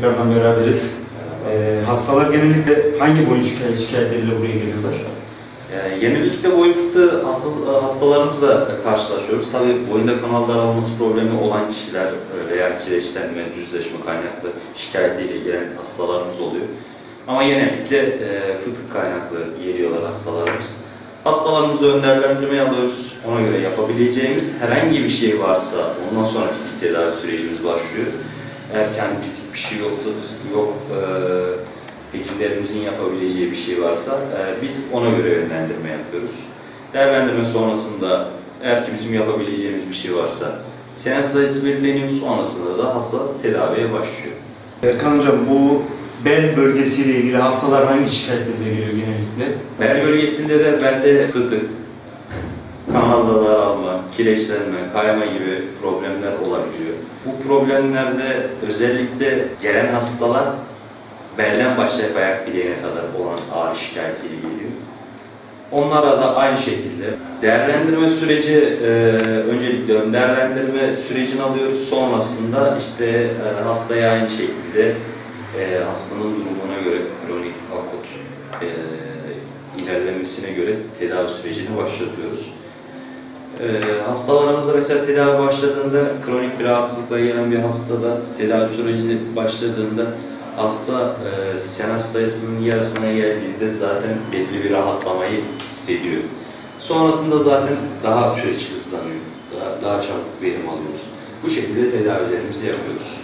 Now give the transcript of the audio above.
tekrardan beraberiz. Ee, hastalar genellikle hangi boyun şikayet, şikayetleriyle buraya geliyorlar? Yani genellikle boyun fıtığı hasta, hastalarımızla karşılaşıyoruz. Tabii boyunda kanal daralması problemi olan kişiler veya kireçlenme, düzleşme kaynaklı şikayetiyle gelen hastalarımız oluyor. Ama genellikle e, fıtık kaynaklı geliyorlar hastalarımız. Hastalarımızı ön değerlendirmeye alıyoruz. Ona göre yapabileceğimiz herhangi bir şey varsa ondan sonra fizik tedavi sürecimiz başlıyor. Hani fizik bir şey yoktu, yok e, hekimlerimizin yapabileceği bir şey varsa e, biz ona göre yönlendirme yapıyoruz. Değerlendirme sonrasında eğer ki bizim yapabileceğimiz bir şey varsa seans sayısı belirleniyor sonrasında da hasta tedaviye başlıyor. Erkan Hocam bu bel bölgesiyle ilgili hastalar hangi şikayetlerle geliyor genellikle? Bel bölgesinde de belde fıtık, kanalda daralma, kireçlenme, kayma gibi problemler olabiliyor. Bu problemlerde özellikle gelen hastalar belden başlayıp ayak bileğine kadar olan ağrı şikayetiyle geliyor. Onlara da aynı şekilde değerlendirme süreci, e, öncelikle ön değerlendirme sürecini alıyoruz. Sonrasında işte e, hastaya aynı şekilde e, hastanın durumuna göre kronik, akut e, ilerlemesine göre tedavi sürecini başlatıyoruz. E, hastalarımızda mesela tedavi başladığında, kronik bir rahatsızlıkla gelen bir hastada tedavi sürecini başladığında hasta e, seans sayısının yarısına geldiğinde zaten belli bir rahatlamayı hissediyor. Sonrasında zaten daha süreç hızlanıyor. Daha, daha çabuk verim alıyoruz. Bu şekilde tedavilerimizi yapıyoruz.